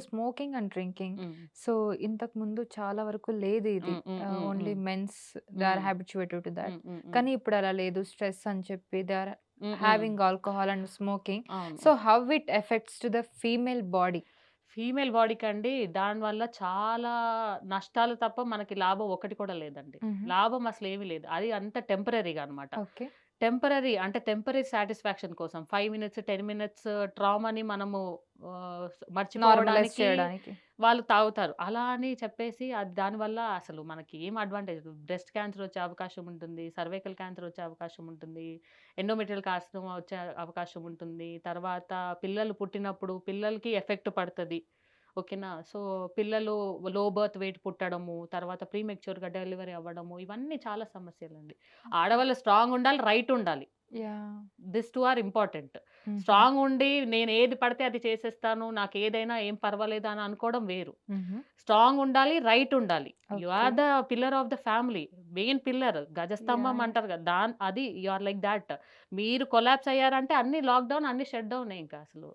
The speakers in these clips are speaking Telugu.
Smoking and drinking. సో ఇంతకు ముందు చాలా వరకు లేదు ఇది. Only. Mens they are hmm. Habituated to that. Hmm. Hmm. Hmm. కానీ ఇప్పుడు అలా లేదు. స్ట్రెస్ అని చెప్పి they are. Having alcohol and smoking. So how it effects to the female body? Female బాడీకండి దానివల్ల చాలా నష్టాలు తప్ప మనకి లాభం ఒకటి కూడా లేదండి. లాభం అసలేమి లేదు. అది అంతా టెంపరరీగా అన్నమాట. ఓకే. టెంపరరీ అంటే టెంపరరీ సాటిస్ఫాక్షన్ కోసం 5 మినిట్స్, 10 మినిట్స్ ట్రామాని మనము నార్మలైజ్ మర్చిపోవడానికి చేయడానికి. వాళ్ళు తాగుతారు. అలా అని చెప్పేసి అది దానివల్ల అసలు మనకి ఏం అడ్వాంటేజ్ బ్రెస్ట్ క్యాన్సర్ వచ్చే అవకాశం ఉంటుంది. సర్వైకల్ క్యాన్సర్ వచ్చే అవకాశం ఉంటుంది. ఎండోమెట్రియల్ కార్సినోమా వచ్చే అవకాశం ఉంటుంది. తర్వాత పిల్లలు పుట్టినప్పుడు పిల్లలకి ఎఫెక్ట్ పడతది. ఓకేనా. సో పిల్లలు లో బర్త్ వెయిట్ పుట్టడము, తర్వాత ప్రీమెచ్యూర్‌గా డెలివరీ అవ్వడము ఇవన్నీ చాలా సమస్యలండి. ఆడవాళ్ళు స్ట్రాంగ్ ఉండాలి, రైట్ ఉండాలి. This 2 are important. స్ట్రాంగ్ ఉండి నేను ఏది పడితే అది చేసేస్తాను. నాకేదైనా ఏం పర్వాలేదు అని అనుకోవడం వేరు. స్ట్రాంగ్ ఉండాలి, రైట్ ఉండాలి. You. Are the pillar of the family. Main pillar గజస్తంభం! అంటారు కదా! దాన్ అది యూ ఆర్ లైక్ థాట్. మీరు కొలాప్స్ అయ్యారంటే అన్ని లాక్‌డౌన్ అన్ని షట్ డౌనే ఇంకా అసలు.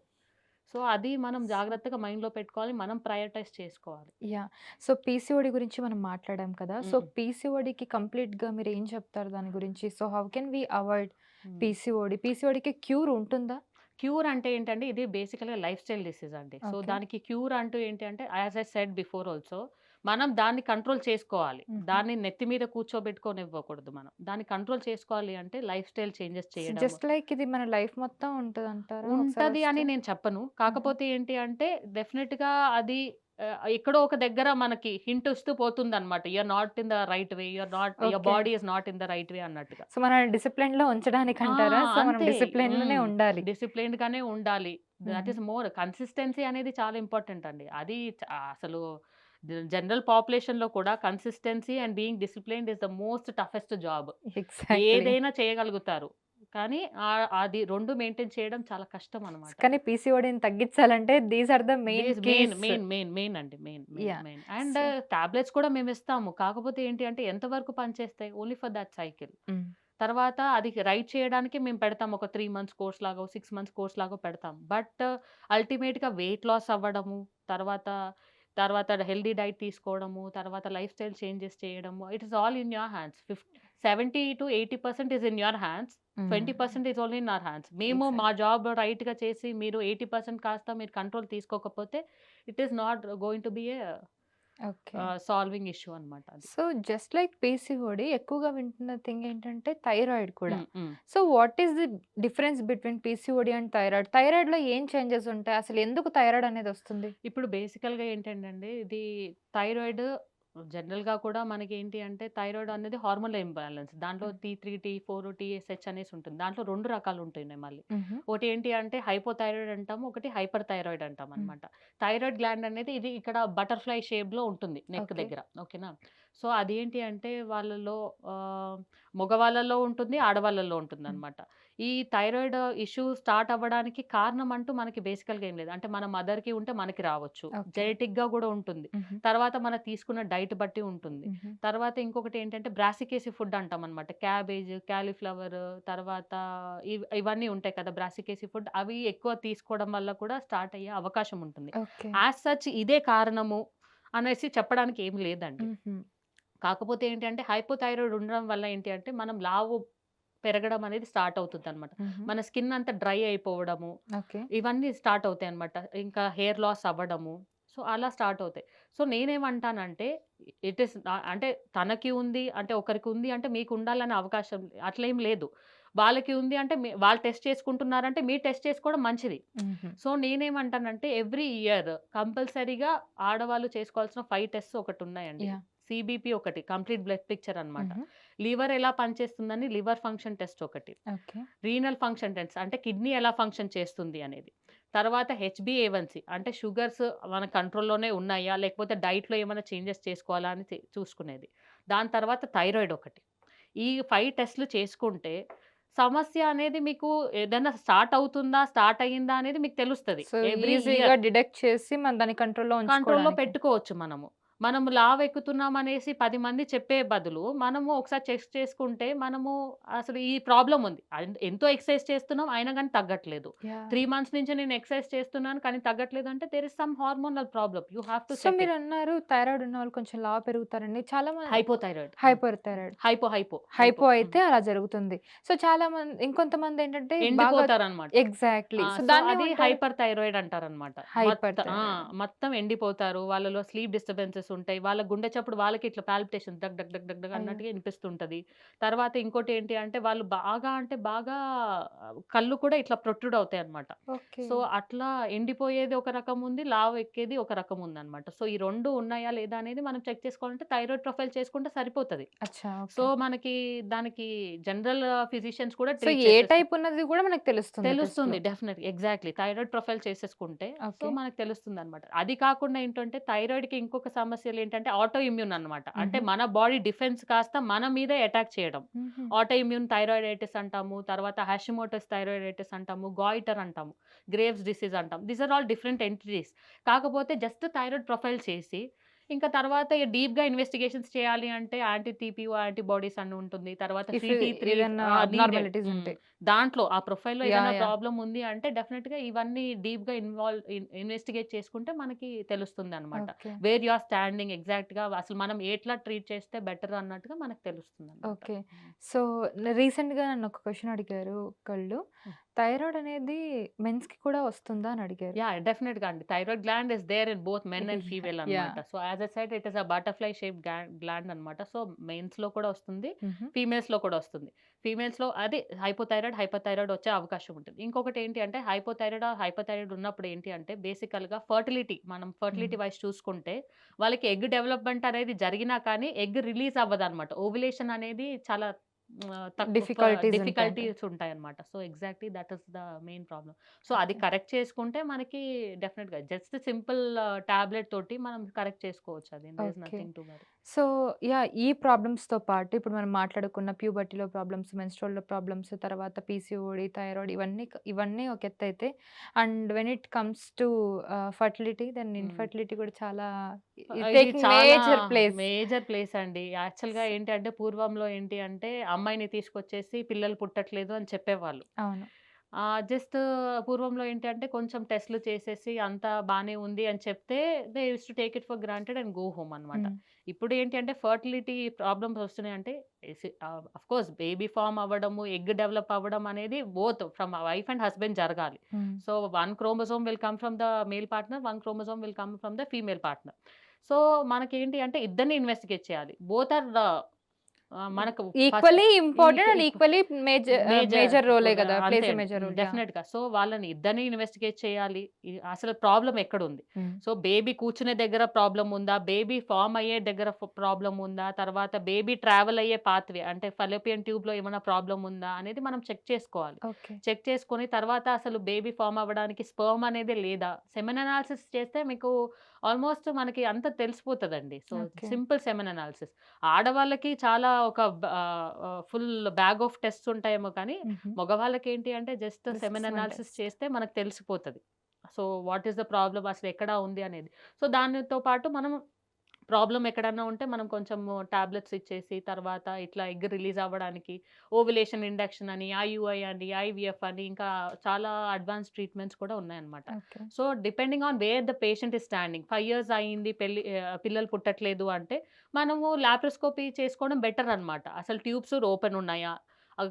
సో అది మనం జాగ్రత్తగా మైండ్‌లో పెట్టుకోవాలి. మనం ప్రయారిటైజ్ చేసుకోవాలి. యాహ్! సో పీసీఓడీ గురించి మనం మాట్లాడాం కదా! సో. పీసీఓడీకి కంప్లీట్‌గా మీరు ఏం చెప్తారు దాని గురించి? So how can we avoid. PCOD? పీసీఓడీకి cure ఉంటుందా? క్యూర్ అంటే ఏంటంటే ఇది బేసికల్‌గా లైఫ్ స్టైల్ డిసీజ్ అండి. సో. దానికి క్యూర్ అంటూ ఏంటి అంటే as I said before also మనం దాన్ని కంట్రోల్ చేసుకోవాలి. దాన్ని నెత్తి మీద కూర్చోబెట్టుకోనివ్వకూడదు మనం. దాన్ని కంట్రోల్ చేసుకోవాలి అంటే లైఫ్ స్టైల్ చేంజెస్ చేయడము. జస్ట్ లైక్ ఇది మన లైఫ్ మొత్తం ఉంటదంటారా ఒకసారి ఉంటది అని వస్తే? నేను చెప్పను. కాకపోతే ఏంటి అంటే డెఫినిట్‌గా అది ఆహ్, ఎక్కడో ఒక దగ్గర మనకి హింట్ ఇస్తూ పోతుందన్నమాట. You are not in the right way. You are not your. Body is not in the right way అన్నట్టుగా. సో మనల్ని డిసిప్లిన్‌లో ఆ! ఉంచడానికంటారా? సో మనం అంతే. డిసిప్లిన్‌లోనే హ్మ్. ఉండాలి. డిసిప్లిన్డ్‌గానే ఉండాలి. దట్. ఈస్ మోర్ కన్సిస్టెన్సీ అనేది చాలా ఇంపార్టెంట్ అండి. అది అసలు జనరల్ పాపులేషన్‌లో కూడా consistency and being disciplined is the most toughest job. ఏదైనా చేయగలుగుతారు. కానీ అది 2 మెయింటైన్ చేయడం చాలా కష్టం అన్నమాట. కానీ పీసీఓడీని తగ్గించాలంటే these are the main main. Main, main, main అండి. Main, main. అండ్ టాబ్లెట్స్ కూడా మేమిస్తాము. కాకపోతే ఏంటి అంటే ఎంత వరకు పనిచేస్తాయి? Only for that cycle. తర్వాత అది రైట్ చేయడానికి మేము పెడతాం. ఒక 3 మంత్స్ కోర్స్ లాగో, 6 మంత్స్ కోర్స్ లాగో పెడతాం. బట్ అల్టిమేట్‌గా వెయిట్ లాస్ అవ్వడము, తర్వాత తర్వాత హెల్తీ డైట్ తీసుకోవడము, తర్వాత లైఫ్ స్టైల్ చేంజెస్ చేయడము. It is all in your hands. Fif 70-80% is in your hands. Hmm. 20% is only in our hands. మేము. మా జాబ్ రైట్‌గా చేసి మీరు 80% కాస్త మీరు కంట్రోల్ తీసుకోకపోతే it is not going to be. Ah, solving issue అన్నమాట అది. సో జస్ట్ లైక్ పీసీఓడీ ఎక్కువగా వింటున్న థింగ్ ఏంటంటే థైరాయిడ్ కూడా. So what is the difference between PCOD and thyroid? థైరాయిడ్‌లో ఏం చేంజెస్ ఉంటాయి? అసలు ఎందుకు థైరాయిడ్ అనేది వస్తుంది? ఇప్పుడు బేసికల్‌గా ఏంటంటే ఇది థైరాయిడ్ జనరల్‌గా కూడా మనకేంటి అంటే థైరాయిడ్ అనేది హార్మోనల్ ఇంబాలెన్స్. దాంట్లో హ్మ్. టీ3, టీ4, టీఎస్‌హెచ్ అనేసి ఉంటుంది. దాంట్లో 2 రకాలు ఉంటున్నాయి మళ్ళీ. ఒకటి ఏంటి అంటే హైపోథైరాయిడ్ అంటాము. ఒకటి హైపర్ థైరాయిడ్ అంటాం హ్మ్. అన్నమాట. థైరాయిడ్ గ్లాండ్ అనేది ఇది ఇక్కడ బటర్‌ఫ్లై షేప్‌లో ఉంటుంది నెక్. దగ్గర. ఓకేనా. సో అదేంటి అంటే వాళ్ళలో మగవాళ్ళలో ఉంటుంది, ఆడవాళ్ళలో హ్మ్. ఉంటుందన్నమాట. ఈ థైరాయిడ్ ఇష్యూ స్టార్ట్ అవ్వడానికి కారణం అంటూ మనకి బేసికల్‌గా ఏం లేదు. అంటే మన మదర్‌కి ఉంటే మనకి రావచ్చు. ఓకే. జెనెటిక్‌గా కూడా ఉంటుంది. తర్వాత మనం తీసుకున్న డైట్ బట్టి ఉంటుంది. తర్వాత ఇంకొకటి ఏంటంటే బ్రాసికేసి ఫుడ్ అంటామన్నమాట. క్యాబేజ్, కాలీఫ్లవర్ తర్వాత ఇవ్ ఇవన్నీ ఉంటాయి కదా! బ్రాసికేసి ఫుడ్ అవి ఎక్కువ తీసుకోవడం వల్ల కూడా స్టార్ట్ అయ్యే అవకాశం ఉంటుంది. ఓకే. యాస్ సచ్ ఇదే కారణము అనేసి చెప్పడానికి ఏమి లేదండి. కాకపోతే ఏంటి అంటే హైపోథైరాయిడ్ ఉండడం వల్ల ఏంటి అంటే మనం లావు పెరగడం అనేది స్టార్ట్ అవుతుందన్నమాట. హుహు. మన స్కిన్ అంతా డ్రై అయిపోవడము, ఓకే. ఇవన్నీ స్టార్ట్ అవుతాయన్నమాట. ఇంకా హెయిర్ లాస్ అవ్వడము. సో అలా స్టార్ట్ అవుతాయి. సో నేనేమంటానంటే ఇట్ ఆహ్, అంటే తనకి ఉంది అంటే ఒకరికి ఉంది అంటే మీకు ఉండాలనే అవకాశం అట్లేం లేదు. వాళ్ళకి ఉంది అంటే వాళ్ళు టెస్ట్ చేసుకుంటున్నారంటే మీరు టెస్ట్ చేసుకోవడం మంచిది. సో నేనేమంటానంటే ఎవ్రీ ఇయర్ కంపల్సరీగా ఆడవాళ్ళు చేసుకోవాల్సిన 5 టెస్ట్స్ ఒకటున్నాయండి. యాహ్! సీబీపీ ఒకటి కంప్లీట్ బ్లడ్ పిక్చర్ అన్నమాట. హుహు. లివర్ ఎలా పనిచేస్తుందని లివర్ ఫంక్షన్ టెస్ట్ ఒకటి. రీనల్ ఫంక్షన్ టెస్ట్ అంటే కిడ్నీ ఎలా ఫంక్షన్ చేస్తుంది అనేది. తర్వాత హెచ్‌బీఏవన్సీ అంటే షుగర్స్ మన కంట్రోల్‌లోనే ఉన్నాయా? లేకపోతే డైట్‌లో ఏమైనా చేంజెస్ చేసుకోవాలా అని చూసుకునేది. దాని తర్వాత థైరాయిడ్ ఒకటి. ఈ 5 టెస్ట్‌లు చేసుకుంటే సమస్య అనేది మీకు ఏదైనా స్టార్ట్ అవుతుందా? స్టార్ట్ అయిందా? అనేది మీకు తెలుస్తది. డిటెక్ట్ చేసి మనం దాన్ని కంట్రోల్‌లో కంట్రోల్‌లో. పెట్టుకోవచ్చు మనము. మనం లావు ఎక్కుతున్నాం అనేసి 10 మంది చెప్పే బదులు, మనము ఒకసారి చెక్ చేసుకుంటే, మనము అసలు ఈ ప్రాబ్లమ్ ఉంది. ఎంతో ఎక్సర్సైజ్ చేస్తున్నాం అయినా గాని తగ్గట్లేదు. 3 మంత్స్ నుంచి నేను ఎక్సర్సైజ్ చేస్తున్నాను కానీ తగ్గట్లేదు అంటే there is some hormonal problem. You have to so, it. మీరన్నారు థైరాయిడ్ ఉన్నవాళ్ళు కొంచెం లావు పెరుగుతారని. చాలా మంది. Hyper thyroid. Hypo, hypo. Hypo hypo. Hmm. అయితే అలా జరుగుతుంది. సో, చాలా మంది ఇంకొంతమందేంటంటే బాగా ఎండిపోతారనమాట. ఎగ్జాక్ట్‌లీ. సో, దాన్నేమంటారు? హైపర్ థైరాయిడ్ అంటారనమాట. థైరాయిడ్. మొత్తం ఎండిపోతారు. వాళ్ళలో స్లీప్ డిస్టర్బెన్సెస్ ఉంటాయి. వాళ్ళ గుండె చప్పుడు వాళ్ళకి ఇట్లా పాల్పిటేషన్స్ డగ్ డగ్ డగ్ డగ్ డగ్! అన్నట్టుగా ఇనిపిస్తుంటది. తర్వాత ఇంకోటేంటి అంటే వాళ్ళు బాగా అంటే బాగా కళ్ళు కూడా ఇట్లా ప్రొట్రూడ్ అవుతాయన్నమాట. ఓకే. సో, అట్లా ఎండిపోయేది ఒక రకం ఉంది. లావు ఎక్కేది ఒక రకం ఉందన్నమాట. సో, ఈ 2 ఉన్నాయా లేదా అనేది మనం చెక్ చేసుకోవాలంటే థైరాయిడ్ ప్రొఫైల్ చేసుకుంటే సరిపోతది. సో. మనకి దానికి జనరల్ ఫిజిషియన్స్ కూడా ఏ టైప్ ఉన్నది గూడా మనకు తెలుస్తుంది తెలుస్తుంది. డెఫినెట్‌గా. ఎగ్జాక్ట్‌లీ. థైరాయిడ్ ప్రొఫైల్ చేసేసుకుంటే సో. మనకు తెలుస్తుందన్నమాట. అది కాకుండా ఏంటంటే థైరాయిడ్‌కి ఇంకొక సమస్యలేంటంటే ఆటో ఇమ్యూన్ అన్నమాట. అంటే. మన బాడీ డిఫెన్స్ కాస్త మన మీదే అటాక్ చేయడం. ఆటో ఇమ్యూన్ థైరాయిడైటిస్ అంటాము. తర్వాత హాషిమోటోస్ థైరాయిడైటిస్ అంటాము. గాయిటర్ అంటాము. గ్రేవ్స్ డిసీజ్ అంటాం. These are all different entities. కాకపోతే జస్ట్ థైరాయిడ్ ప్రొఫైల్ చేసి, ఇంకా తర్వాత డీప్‌గా ఇన్వెస్టిగేషన్స్ చేయాలి అంటే యాంటీ టీపీఓ యాంటీబాడీస్ అని ఉంటుంది. తర్వాత ఇఫ్ సీటీ3 ఏదన్నా ఆ! నీడెడ్. అబ్నార్మాలిటీస్ హ్మ్. ఉంటే. దాంట్లో ఆ ప్రొఫైల్‌లో యాహ్! ఏదైనా యాహ్! ప్రాబ్లమ్ ఉంది అంటే డెఫినిట్‌గా ఇవన్నీ డీప్‌గా ఇన్వాల్వ్ ఇన్ ఇన్వెస్టిగేట్ చేసుకుంటే మనకి తెలుస్తుందన్నమాట. Okay. Where you are standing ఎగ్జాక్ట్‌గా అసలు మనం ఎట్లా ట్రీట్ చేస్తే బెటర్ అన్నట్టుగా మనకు తెలుస్తుందన్నమాట. ఓకే. సో, రీసెంట్‌గా నన్ను ఒక క్వెషన్ అడిగారు ఒకళ్ళు. థైరాయిడ్ అనేది మెన్స్‌కి కూడా వస్తుందా అని అడిగారు. యాహ్! డెఫినిట్‌గా అండి. Thyroid gland is there in both men and female yeah! అన్నమాట. So, as I said it is a butterfly gla gland అన్నమాట. సో, మెన్స్‌లో కూడా వస్తుంది. హుహు. ఫీమేల్స్‌లో కూడా వస్తుంది. ఫీమేల్స్‌లో అది హైపోథైరాయిడ్, హైపర్ థైరాయిడ్ వచ్చే అవకాశం ఉంటుంది. ఇంకొకటి ఏంటి అంటే హైపోథైరాయిడ్ ఆర్ హైపర్ థైరాయిడ్ ఉన్నప్పుడు ఏంటి అంటే బేసికల్‌గా ఫెర్టిలిటీ మనం ఫెర్టిలిటీ. వైస్ చూసుకుంటే వాళ్ళకి ఎగ్ డెవలప్‌మెంట్ అనేది జరిగినా కానీ ఎగ్ రిలీజ్ అవ్వదన్నమాట. ఓవ్యులేషన్ అనేది చాలా డిఫికల్టీస్. డిఫికల్టీస్ ఉంటాయన్నమాట. So, exactly that is the main problem. So, అది. కరెక్ట్ చేసుకుంటే మనకి డెఫినిట్‌గా జస్ట్ సింపుల్ టాబ్లెట్ తోటి మనం కరెక్ట్ చేసుకోవచ్చు అది. Is. Nothing to. So, yeah! ఈ ప్రాబ్లమ్స్‌తో పాటు ఇప్పుడు మనం మాట్లాడుకున్న ప్యూబర్టీలో ప్రాబ్లమ్స్, మెన్‌స్ట్రువల్‌లో ప్రాబ్లమ్స్, తర్వాత పీసీఓడీ, థైరాయిడ్ ఇవన్నీ ఇవన్నీ ఒక ఎత్తైతే and when it comes to fertility then. Infertility కూడా చాలా మేజర్ ప్లేస్. మేజర్ ప్లేస్ అండి. యాక్చువల్‌గా ఏంటి అంటే పూర్వంలో ఏంటి అంటే అమ్మాయిని తీసుకొచ్చేసి పిల్లలు పుట్టట్లేదు అని చెప్పేవాళ్ళు. అవును. జస్ట్ పూర్వంలో ఏంటి అంటే కొంచెం టెస్ట్‌లు చేసేసి అంతా బానే ఉంది అని చెప్తే they used to take it for granted and go home అన్నమాట. హ్మ్. ఇప్పుడు ఏంటి అంటే ఫెర్టిలిటీ ప్రాబ్లమ్స్ వస్తున్నాయంటే ఎసి ఆహ్, ఆఫ్‌కోర్స్ బేబీ ఫార్మ్ అవ్వడము, ఎగ్ డెవలప్ అవ్వడం అనేది both from wife and husband జరగాలి. So, one chromosome will come from the male partner, one chromosome will come from the female partner. So, మనకేంటి అంటే ఇద్దరిని ఇన్వెస్టిగేట్ చేయాలి. బోత్ ఆర్ మనకు equally important and equa equally major major రోలే కదా! ప్లేస్. మేజర్. రోల్. యాహ్! డెఫినిట్‌గా. సో, వాళ్ళని ఇద్దరిని ఇన్వెస్టిగేట్ చేయాలి. అసలు ప్రాబ్లమ్ ఎక్కడుంది? హ్మ్. సో, బేబీ కూర్చునే దగ్గర ప్రాబ్లమ్ ఉందా? బేబీ ఫార్మ్ అయ్యే దగ్గర ఫ్ ప్రాబ్లమ్ ఉందా? తర్వాత బేబీ ట్రావెల్ అయ్యే పాత్‌వే అంటే ఫలోపియన్ ట్యూబ్‌లో ఏమైనా ప్రాబ్లమ్ ఉందా? అనేది మనం చెక్ చేసుకోవాలి. చెక్ చేసుకొని తర్వాత అసలు బేబీ ఫార్మ్ అవ్వడానికి స్పెర్మ్ అనేది లేదా? సెమెన్ అనాలిసిస్ చేస్తే మీకు ఆల్‌మోస్ట్ మనకి అంతా తెలిసిపోతదండి. సో. Simple semen analysis. ఆడవాళ్ళకి చాలా ఒక ఫుల్ బ్యాగ్ ఆఫ్ టెస్ట్స్ ఉంటాయేమో కానీ. మగవాళ్ళకి ఏంటి అంటే జస్ట్ సెమెన్ అనాలిసిస్ టెస్ట్. చేస్తే మనకు తెలిసిపోతది. So, what is the problem అసలు ఎక్కడ ఉంది అనేది. సో, దానితో పాటు మనం ప్రాబ్లమ్ ఎక్కడన్నా ఉంటే మనం కొంచెం టాబ్లెట్స్ ఇచ్చేసి తర్వాత ఇట్లా ఎగ్ రిలీజ్ అవ్వడానికి ఓవ్యులేషన్ ఇండక్షన్ అని, ఐయుఐ అని, ఐవీఎఫ్ అని ఇంకా చాలా అడ్వాన్స్ ట్రీట్మెంట్స్ కూడా ఉన్నాయన్నమాట. So, depending on where the patient is standing 5 years అయింది పెళ్ళి పిల్లలు పుట్టట్లేదు అంటే మనము లాప్రోస్కోపీ చేసుకోవడం బెటర్ అన్నమాట. అసలు ట్యూబ్స్ ఓపెన్ ఉన్నాయా?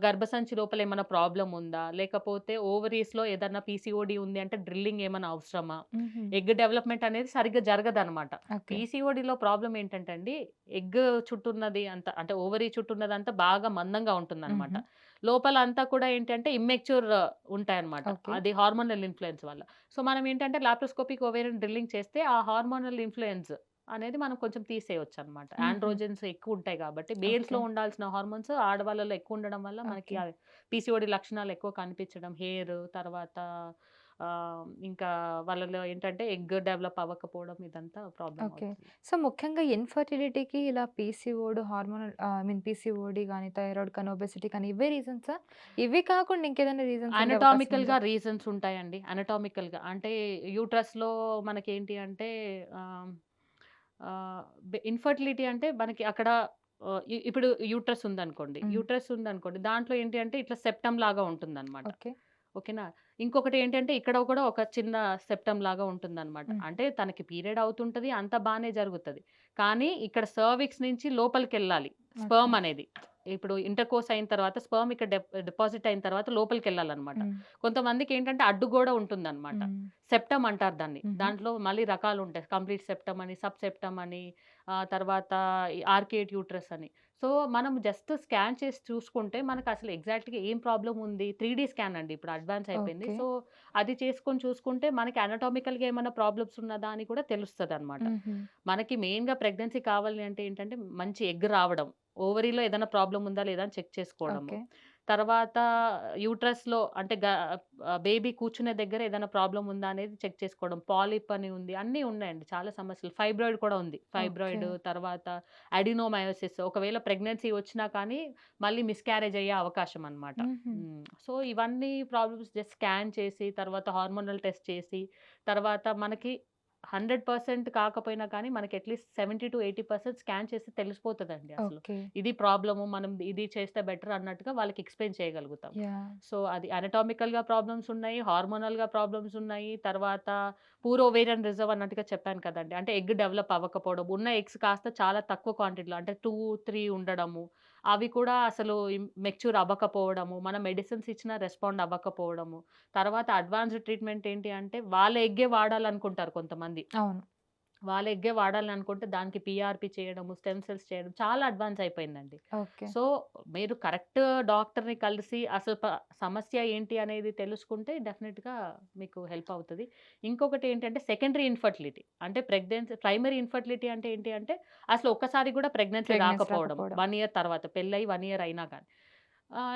గర్భసంచి లోపల ఏమైనా ప్రాబ్లమ్ ఉందా? లేకపోతే ఓవరీస్‌లో ఏదన్నా పీసీఓడీ ఉంది అంటే డ్రిల్లింగ్ ఏమైనా అవసరమా? ఎగ్ డెవలప్‌మెంట్ అనేది సరిగ్గా జరగదన్నమాట. ఓకే. పీసీఓడీలో ప్రాబ్లమ్ ఏంటంటే అండి ఎగ్ చుట్టున్నది అంతా అంటే ఓవరీ చుట్టున్నదంతా బాగా మందంగా ఉంటుందన్నమాట. హుహు. లోపల అంతా కూడా ఏంటంటే ఇమ్మెచ్యూర్ ఉంటాయన్నమాట. ఓకే. అది హార్మోనల్ ఇన్‌ఫ్లూయెన్స్ వల్ల. సో, మనం ఏంటంటే లాప్రోస్కోపిక్ ఓవేరియన్ డ్రిల్లింగ్ చేస్తే ఆ హార్మోనల్ ఇన్‌ఫ్లూయెన్స్ అనేది మనం కొంచెం తీసేయొచ్చన్నమాట. హుహు. ఆండ్రోజెన్స్ ఎక్కువుంటాయి కాబట్టి ఓకే. మేల్స్‌లో ఉండాల్సిన హార్మోన్స్ ఆడవాళ్ళలో ఎక్కువ ఉండడం వల్ల మనకి పీసీఓడీ లక్షణాలు ఎక్కువ కనిపించడం, హెయిర్ తర్వాత ఇంకా వాళ్ళలో ఏంటంటే ఎగ్ డెవలప్ అవ్వకపోవడం ఇదంతా ప్రాబ్లమ్ ఓకే. సో, ముఖ్యంగా ఇన్‌ఫెర్టిలిటీకి ఇలా PCOD hormonal ah, I mean PCOD గాని, థైరాయిడ్ కానీ, ఒబెసిటీ కానీ ఇవే రీజన్సా? ఇవి కాకుండా ఇంకేదైనా రీజన్స్ అనటామికల్‌గా ఉందా? రీజన్స్ ఉంటాయండి. అనటామికల్‌గా అంటే యూట్రస్‌లో మనకేంటి అంటే ఆహ్, ఆహ్, బె ఇన్‌ఫర్టిలిటీ అంటే మనకి అక్కడ ఇప్పుడు యూట్రస్ ఉందనుకోండి. యూట్రస్ ఉందనుకోండి. దాంట్లో ఏంటి అంటే ఇట్లా సెప్టమ్ లాగా ఉంటుందనమాట. ఓకే. ఓకేనా? ఇంకొకటి ఏంటంటే ఇక్కడ కూడా ఒక చిన్న సెప్టమ్ లాగా ఉంటుందనమాట. హ్మ్. అంటే తనకి పీరియడ్ అవుతుంటది. అంతా బానే జరుగుతది. కానీ ఇక్కడ సర్విక్స్ నుంచి లోపలికెళ్ళాలి స్పెర్మ్ ఓకే. అనేది. ఇప్పుడు ఇంటర్‌కోర్స్ అయిన తర్వాత స్పెర్మ్ ఇక్కడ డెప్ డిపాజిట్ అయిన తర్వాత లోపలికెళ్ళాలనమాట. హ్మ్. కొంతమందికేంటంటే అడ్డుగోడ ఉంటుందనమాట. హ్మ్. సెప్టమ్ అంటారు దాన్ని. దాంట్లో మళ్ళీ రకాలుంటాయి. కంప్లీట్ సెప్టమ్ అని, సబ్ సెప్టమ్ అని, తర్వాత ఆర్కేట్ యూట్రస్ అని. సో, మనం జస్ట్ స్కాన్ చేసి చూసుకుంటే మనకసలు ఎగ్జాక్ట్‌గా ఏం ప్రాబ్లమ్ ఉంది. 3డీ స్కాన్ అండి ఇప్పుడు అడ్వాన్స్ అయిపోయింది. సో, అది చేసుకొని చూసుకుంటే మనకి అనటామికల్‌గా ఏమన్నా ప్రాబ్లమ్స్ ఉన్నదా అని కూడా తెలుస్తదనమాట. హుహు. మనకి మెయిన్‌గా ప్రెగ్నెన్సీ కావాలి అంటే ఏంటంటే మంచి ఎగ్ రావడం. ఓవరీలో ఏదైనా ప్రాబ్లమ్ ఉందా లేదా అని చెక్ చేసుకోవడము. ఓకే. తర్వాత యూట్రస్‌లో అంటే బేబీ కూర్చునే దగ్గర ఏదైనా ప్రాబ్లమ్ ఉందా అనేది చెక్ చేసుకోవడం. పాలిప్ అని ఉంది. అన్నీ ఉన్నాయండి చాలా సమస్యలు. ఫైబ్రాయిడ్ కూడా ఉంది. ఫైబ్రాయిడ్. తర్వాత అడినోమయోసిస్ ఒకవేళ ప్రెగ్నెన్సీ వచ్చినా కానీ మళ్ళీ మిస్‌క్యారేజ్ అయ్యే అవకాశం అనమాట. సో, ఇవన్నీ ప్రాబ్లమ్స్ జస్ట్ స్కాన్ చేసి తర్వాత హార్మోనల్ టెస్ట్ చేసి తర్వాత మనకి 100% కాకపోయినా కానీ మనకి అట్‌లీస్ట్ 70-80% స్కాన్ చేసి తెలిసిపోతదండి అసలు. ఇది ప్రాబ్లము మనం ఇది చేస్తే బెటర్ అన్నట్టుగా వాళ్ళకి ఎక్స్‌ప్లెయిన్ చేయగలుగుతాం. సో, అది అనటామికల్‌గా ప్రాబ్లమ్స్ ఉన్నాయి. హార్మోనల్‌గా ప్రాబ్లమ్స్ ఉన్నాయి. తర్వాత పూర్ ఓవేరియన్ రిజర్వ్ అన్నట్టుగా చెప్పాను కదండీ. అంటే ఎగ్ డెవలప్ అవ్వకపోవడం. ఉన్న ఎగ్స్ కాస్త చాలా తక్కువ క్వాంటిటీలో అంటే 2, 3 ఉండడము. అవి కూడా అసలు మెచ్యూర్ అవ్వకపోవడము. మన మెడిసిన్స్ ఇచ్చినా రెస్పాండ్ అవ్వకపోవడము. తర్వాత అడ్వాన్స్‌డ్ ట్రీట్మెంట్ ఏంటి అంటే వాళ్ళ ఎగ్గే వాడాలనుకుంటారు కొంతమంది. అవును. వాళ్ళ ఎగ్గే వాడాలనుకుంటే దానికి పీఆర్‌పీ చేయడము, స్టెమ్ సెల్స్ చేయడం చాలా అడ్వాన్స్ అయిపోయిందండి. సో, మీరు కరెక్ట్ డాక్టర్‌ని కలిసి అసలు సమస్య ఏంటి అనేది తెలుసుకుంటే డెఫినిట్‌గా మీకు హెల్ప్ అవుతది. ఇంకొకటి ఏంటంటే సెకండరీ ఇన్‌ఫర్టిలిటీ. అంటే ప్రెగ్నెన్సీ ప్రైమరీ ఇన్‌ఫర్టిలిటీ అంటే ఏంటి అంటే అసలు ఒక్కసారి కూడా ప్రెగ్నెన్సీ రాకపోవడం. 1 ఇయర్ తర్వాత పెళ్ళయి 1 ఇయర్ అయినా గాని.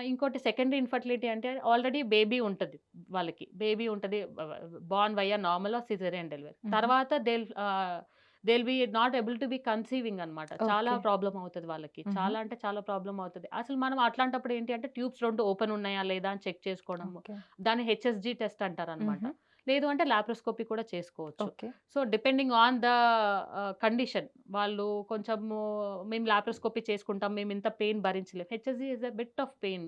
ఇంకోటి సెకండరీ ఇన్‌ఫర్టిలిటీ అంటే ఆల్రెడీ బేబీ ఉంటది వాళ్ళకి. బేబీ ఉంటది. వ వ born via normal or caesarean delivery. తర్వాత they will ah, they will be not able to be conceiving అనమాట. చాలా ఓకే. ప్రాబ్లమ్ అవుతది వాళ్ళకి. చాలా అంటే చాలా ప్రాబ్లమ్ అవుతది. అసలు మనం అట్లాంటప్పుడు ఏంటి అంటే ట్యూబ్స్ 2 ఓపెన్ ఉన్నాయా లేదా అని చెక్ చేసుకోవడము. ఓకే. దాన్ని హెచ్ఎస్‌జీ టెస్ట్ అంటారనమాట. హుహు. లేదు అంటే లాప్రోస్కోపీ కూడా చేసుకోవచ్చు. So, depending on the condition వాళ్ళు కొంచెము మేము లాప్రోస్కోపీ చేసుకుంటాం. మేము ఇంత pain భరించలేం. HSG is a bit of pain.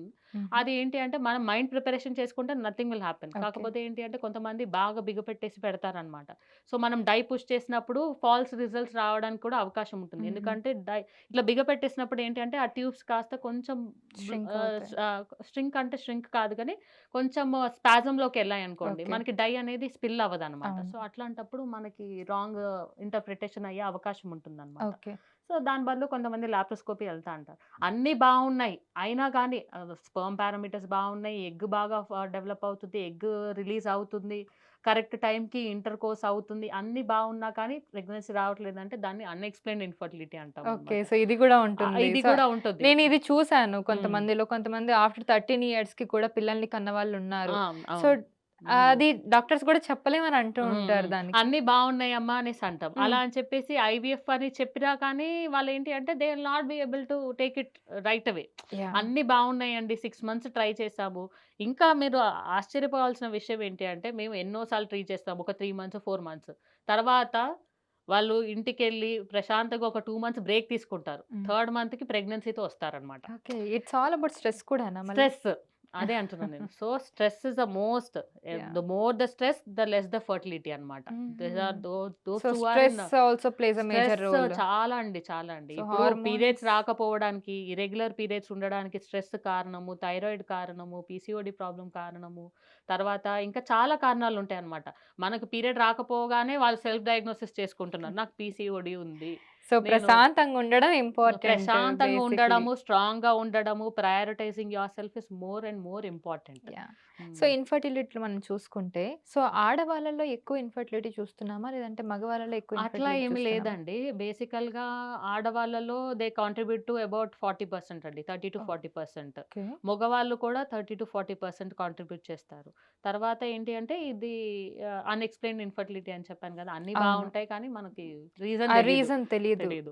అది ఏంటి అంటే మనం మైండ్ ప్రిపరేషన్ చేసుకుంటే నథింగ్ విల్ హ్యాపెన్. కాకపోతే ఏంటి అంటే కొంతమంది బాగా బిగపెట్టేసి పెడతారనమాట. సో, మనం డై పుష్ చేసినప్పుడు ఫాల్స్ రిజల్ట్స్ రావడానికి కూడా అవకాశం ఉంటుంది. ఎందుకంటే డై ఇట్లా బిగపెట్టేసినప్పుడు ఏంటి అంటే ఆ ట్యూబ్స్ కాస్త కొంచెం స్ట్రింక్ అంటే స్ట్రింక్ కాదు గానీ కొంచెం స్పాజమ్‌లోకెళ్ళాయనుకోండి. ఓకే. మనకి డై అనేది స్పిల్ అవ్వదనమాట. అవును. సో, అట్లాంటప్పుడు మనకి రాంగ్ ఇంటర్ప్రిటేషన్ అయ్యే అవకాశం ఉంటుందనమాట. ఓకే. సో, దాని బదులు కొంతమంది లాప్రోస్కోపీ ఎళ్తా అంటారు. అన్నీ బావున్నాయి. అయినా ఆహ్, స్పెర్మ్ పారామీటర్స్ బావున్నాయి. ఎగ్ బాగా డెవలప్ అవుతుంది. ఎగ్ రిలీజ్ అవుతుంది. కరెక్ట్ టైంకి ఇంటర్‌కోర్స్ అవుతుంది. అన్నీ బావున్నా కానీ ప్రెగ్నెన్సీ రావట్లేదంటే దాన్ని అన్‌ఎక్స్‌ప్లెయిన్డ్ ఇన్‌ఫర్టిలిటీ ఓకే. అంటామనమాట. సో, ఇది ఆ! ఉంటుంది. ఇది సో, కూడా ఉంటుంది. నేను ఇది చూసాను. కొంతమందిలో. కొంతమంది ఆఫ్టర్ 13 ఇయర్స్‌కి కూడా పిల్లల్ని కన్నవాళ్ళున్నారు. ఆ! సో, అవును. హ్మ్. అది డాక్టర్స్ కూడా చెప్పలేమని అంటూ. ఉంటారు. దానికి. అన్నీ బావున్నాయమ్మా అనేసి అంటాం. అలా. అని చెప్పేసి ఐవీఎఫ్ అని చెప్పినా కానీ వాళ్ళేంటి అంటే they will not be able to take it right away. అన్నీ బావున్నాయండి. 6 మంత్స్ ట్రై చేసాము. ఇంకా మీరు ఆశ్చర్యపోవాల్సిన విషయం ఏంటి అంటే మేము ఎన్నో సార్లు ట్రై చేస్తాము. ఒక 3 మంత్స్, 4 మంత్స్. తర్వాత వాళ్ళు ఇంటికెళ్ళి ప్రశాంతంగా ఒక 2 మంత్స్ బ్రేక్ తీసుకుంటారు. థర్డ్ మంత్‌కి ప్రెగ్నెన్సీతో వస్తారనమాట. Okay. It's all about stress కూడానా మళ్ళీ? స్ట్రెస్. అదే అంటున్నాను నేను. So, stress is the most! The more the stress the less the fertility అనమాట. దీస్ ఆర్ హుహు. Tho those so, 2 are in stress also plays a major stress role. చాలా అండి. చాలా అండి. పీరియడ్స్ రాకపోవడానికి, ఇర్రెగ్యులర్ పీరియడ్స్ ఉండడానికి స్ట్రెస్ కారణము, థైరాయిడ్ కారణము, పీసీఓడీ ప్రాబ్లమ్ కారణము, తర్వాత ఇంకా చాలా కారణాలుంటాయన్నమాట. మనకు పీరియడ్ రాకపోగానే వాళ్ళు సెల్ఫ్ డయాగ్నోసిస్ చేసుకుంటున్నారు. నాకు పీసీఓడీ ఉంది. సో, ప్రశాంతంగా ఉండడం ఇంపార్టెంట్ ప్రశాంతంగా. ఉండడము, స్ట్రాంగ్‌గా ఉండడము, prioritising yourself is more and more important. So, hmm. ఇన్‌ఫర్టిలిటీలో మనం చూసుకుంటే సో, ఆడవాళ్ళలో ఎక్కువ ఇన్‌ఫర్టిలిటీ చూస్తున్నామా? లేదంటే మగవాళ్ళలో ఎక్కువ అట్లా ఇన్‌ఫర్టిలిటీ ఏమి? లేదండి. బేసికల్‌గా ఆడవాళ్ళలో దే కాంట్రిబ్యూట్ టు అబౌట్ 40% అండి. ఓహ్! 30-40%. ఓకే. మగవాళ్ళు కూడా 30-40% కాంట్రిబ్యూట్ చేస్తారు. తర్వాత ఏంటి అంటే ఇది ఆహ్, అన్‌ఎక్స్‌ప్లెయిన్డ్ ఇన్‌ఫర్టిలిటీ అని చెప్పాను కదా! అన్నీ. బావుంటాయి కానీ మనకి రీజన్. రీజన్. తెలీదు.